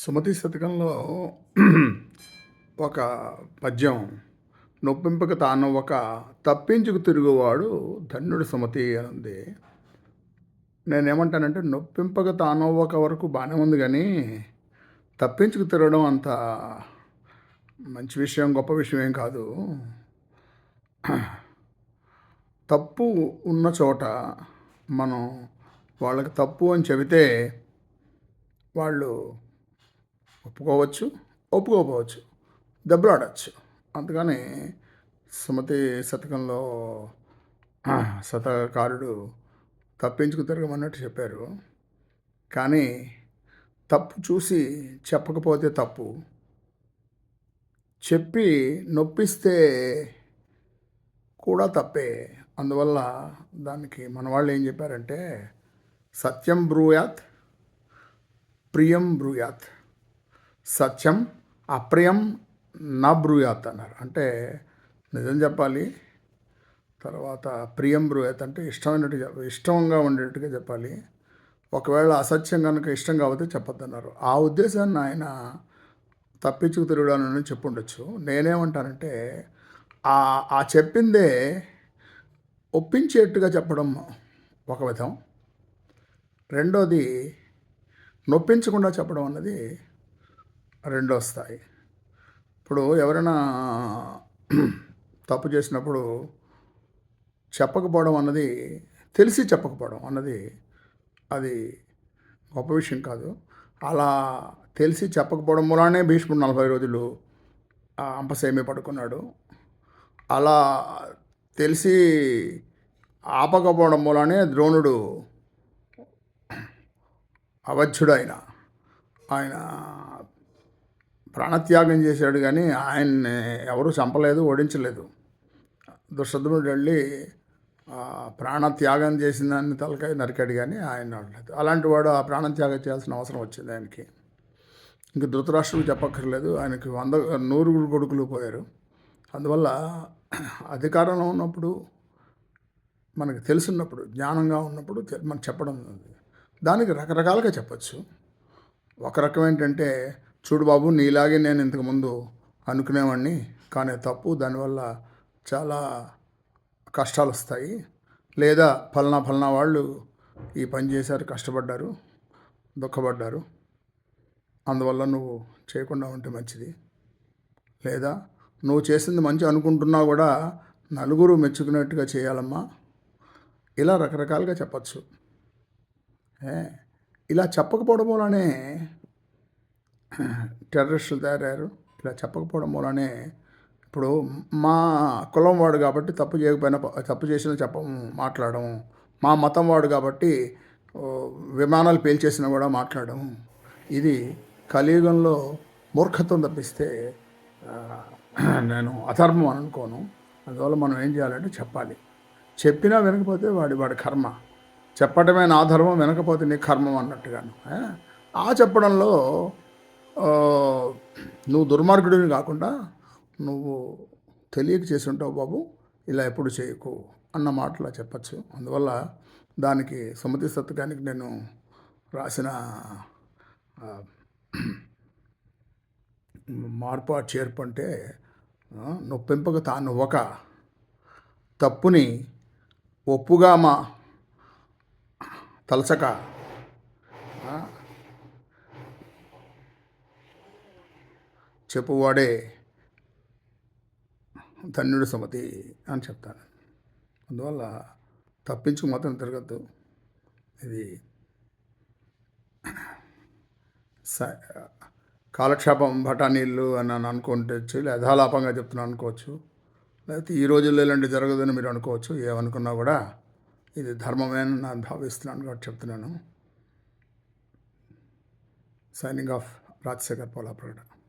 సుమతి శతకంలో ఒక పద్యం నొప్పింపక తాను ఒక తప్పించుకు తిరుగువాడు ధన్యుడు సుమతి అని ఉంది నేనేమంటానంటే నొప్పింపక తానవ్వక వరకు బాగానే ఉంది కానీ తప్పించుకు తిరగడం అంత మంచి విషయం గొప్ప విషయం ఏం కాదు. తప్పు ఉన్న చోట మనం వాళ్ళకి తప్పు అని చెబితే వాళ్ళు ఒప్పుకోవచ్చు ఒప్పుకోకపోవచ్చు దెబ్బలాడచ్చు. అందుకని సుమతి శతకంలో శతకారుడు తప్పించుకు తిరగమన్నట్టు చెప్పారు. కానీ తప్పు చూసి చెప్పకపోతే తప్పు. చెప్పి నొప్పిస్తే కూడా తప్పే. అందువల్ల దానికి మన వాళ్ళు ఏం చెప్పారంటే సత్యం బ్రూయాత్ ప్రియం బ్రూయాత్. సత్యం అప్రియం నా బ్రూయాత్ అన్నారు. అంటే నిజం చెప్పాలి తర్వాత ప్రియం బ్రూయాత్ అంటే ఇష్టమైనట్టు చెప్ప- ఇష్టంగా ఉండేట్టుగా చెప్పాలి. ఒకవేళ అసత్యం కనుక ఇష్టం కాకపోతే చెప్పొద్దన్నారు. ఆ ఉద్దేశాన్ని ఆయన తప్పించుకు తిరగడానని చెప్పుండొచ్చు. నేనేమంటానంటే ఆ ఆ చెప్పిందే ఒప్పించేట్టుగా చెప్పడం ఒక విధం. రెండోది నొప్పించకుండా చెప్పడం అన్నది రెండో స్థాయి ఇప్పుడు ఎవరైనా తప్పు చేసినప్పుడు చెప్పకపోవడం అన్నది తెలిసి చెప్పకపోవడం అన్నది అది గొప్ప విషయం కాదు. అలా తెలిసి చెప్పకపోవడం మూలానే భీష్ముడు నలభై రోజులు ఆ అంపసేమి పడుకున్నాడు. అలా తెలిసి ఆపకపోవడం మూలానే ద్రోణుడు అవధ్యుడు ఆయన ఆయన ప్రాణత్యాగం చేశాడు కానీ ఆయన్ని ఎవరు చంపలేదు ఓడించలేదు. దుష్టద్రుడు వెళ్ళి ప్రాణత్యాగం చేసిన దాన్ని తలకాయ నరికాడు కానీ ఆయన లేదు అలాంటి వాడు ఆ ప్రాణత్యాగం చేయాల్సిన అవసరం వచ్చింది ఆయనకి. ఇంక ధృతరాష్ట్రుడు చెప్పక్కర్లేదు ఆయనకి వంద నూరుగురు కొడుకులు పోయారు. అందువల్ల అధికారంలో ఉన్నప్పుడు మనకు తెలుసున్నప్పుడు జ్ఞానంగా ఉన్నప్పుడు మనం మనకు చెప్పడం దానికి రకరకాలుగా చెప్పచ్చు. ఒక రకం ఏంటంటే చూడు బాబు నీలాగే నేను ఇంతకుముందు అనుకునేవాడిని కానీ తప్పు దానివల్ల చాలా కష్టాలు వస్తాయి లేదా ఫలానా ఫలానా వాళ్ళు ఈ పని చేశారు కష్టపడ్డారు దుఃఖపడ్డారు. అందువల్ల నువ్వు చేయకుండా ఉంటే మంచిది. లేదా నువ్వు చేసింది మంచి అనుకుంటున్నా కూడా నలుగురు మెచ్చుకున్నట్టుగా చేయాలమ్మా. ఇలా రకరకాలుగా చెప్పచ్చు. ఏ, ఇలా చెప్పకపోవడం వల్లనే టెర్రరిస్టులు తయారయ్యారు. ఇలా చెప్పకపోవడం వల్లనే ఇప్పుడు మా కులం వాడు కాబట్టి తప్పు చేయకపోయినా ప- తప్పు చేసిన చెప్ప మాట్లాడడం. మా మతం వాడు కాబట్టి విమానాలు పేల్చేసినా కూడా మాట్లాడడం. ఇది కలియుగంలో మూర్ఖత్వం తప్పిస్తే నేను అధర్మం అని అనుకోను. అందువల్ల మనం ఏం చేయాలంటే చెప్పాలి. చెప్పినా వినకపోతే వాడి వాడి కర్మ. చెప్పటమే నా ధర్మం వినకపోతే నీ కర్మం అన్నట్టుగాను. ఆ చెప్పడంలో నువ్వు దుర్మార్గుడిని కాకుండా నువ్వు తెలియక చేసి ఉంటావు బాబు ఇలా ఎప్పుడు చేయకు అన్న మాటలా చెప్పచ్చు. అందువల్ల దానికి సుమతి సత్కానికి నేను రాసిన మార్పాటు మార్పు ఆ చేర్పు అంటే నొప్పింపక తాను ఒక తప్పుని ఒప్పుగా మా తలచక చెప్పువాడే ధన్యుడు సుమతి అని చెప్తాను. అందువల్ల తప్పించుకు మాత్రం తిరగద్దు. ఇది స- కాలక్షేపం బఠానీళ్ళు అని అని అనుకుంటచ్చు యథాలాపంగా చెప్తున్నాను అనుకోవచ్చు. లేకపోతే ఈ రోజుల్లో ఇలాంటి జరగదని మీరు అనుకోవచ్చు ఏమనుకున్నా కూడా ఇది ధర్మమే అని నేను భావిస్తున్నాను కాబట్టి చెప్తున్నాను. సైనింగ్ ఆఫ్ రాజశేఖర్ పోలా ప్రకటన